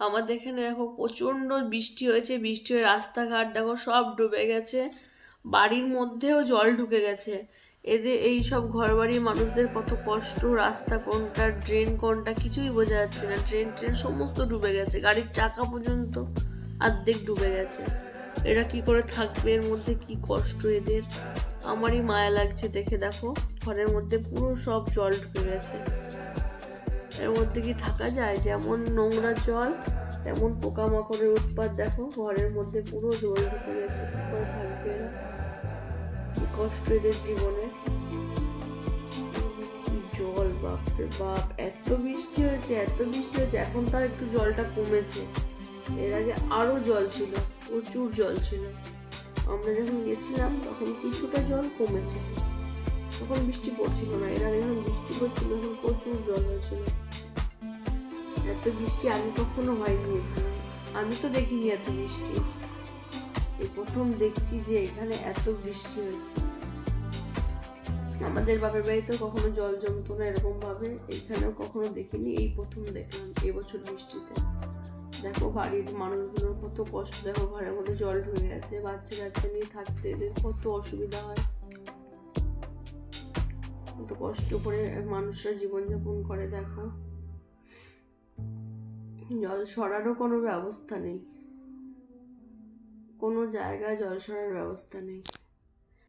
আমাদের এখানে দেখো প্রচণ্ড বৃষ্টি হয়েছে, বৃষ্টি হয়ে রাস্তাঘাট, দেখো সব ডুবে গেছে। বাড়ির মধ্যেও জল ঢুকে গেছে। এদের এই সব ঘরবাড়ির মানুষদের কত কষ্ট, রাস্তা কোনটা, ড্রেন কোনটা, কিছুই বোঝা যাচ্ছে না। ট্রেন ট্রেন সমস্ত ডুবে গেছে, গাড়ির চাকা পর্যন্ত অর্ধেক ডুবে গেছে। এরা কি করে থাকবে? এর মধ্যে কি কষ্ট এদের? আমারই মায়া লাগছে দেখে, দেখো। ঘরের মধ্যে পুরো সব জল ঢুকে গেছে। এর মধ্যে কি থাকা যায়? যেমন নোংরা জল, তেমন পোকামাকড়ের উৎপাত। দেখো, ঘরের মধ্যে পুরো জল ঢুকে গেছে। কি করে থাকবে এরা? কষ্ট এদের জীবনে। জল, বাপরে বাপ, এত বৃষ্টি হয়েছে, এত বৃষ্টি হয়েছে। এখন তার একটু জলটা কমেছে। এর আগে আরও জল ছিল, প্রচুর জল ছিল। আমরা যখন গেছিলাম, তখন কিছুটা জল কমেছে। তখন বৃষ্টি পড়ছিল না। এর আগে যখন বৃষ্টি পড়ছিল, তখন প্রচুর জল হয়েছিল। এত বৃষ্টি আমি কখনো হয়নি এখানে। আমি তো দেখিনি এত বৃষ্টি। এই প্রথম দেখছি যে এখানে এত বৃষ্টি হয়েছে। আমাদের বাপের বাড়িতে কখনো জল জমতো না এরকম ভাবে এখানেও কখনো দেখিনি। এই প্রথম দেখলাম এবছর বৃষ্টিতে। দেখো বাড়ির মানুষগুলোর কত কষ্ট। দেখো ঘরের মধ্যে জল ঢুকে গেছে। বাচ্চা কাচ্চা নিয়ে থাকতে এদের কত অসুবিধা হয়। কত কষ্ট করে মানুষরা জীবনযাপন করে, দেখো। জল সরারও কোনো ব্যবস্থা নেই। কোনো জায়গায় জল সরার ব্যবস্থা নেই।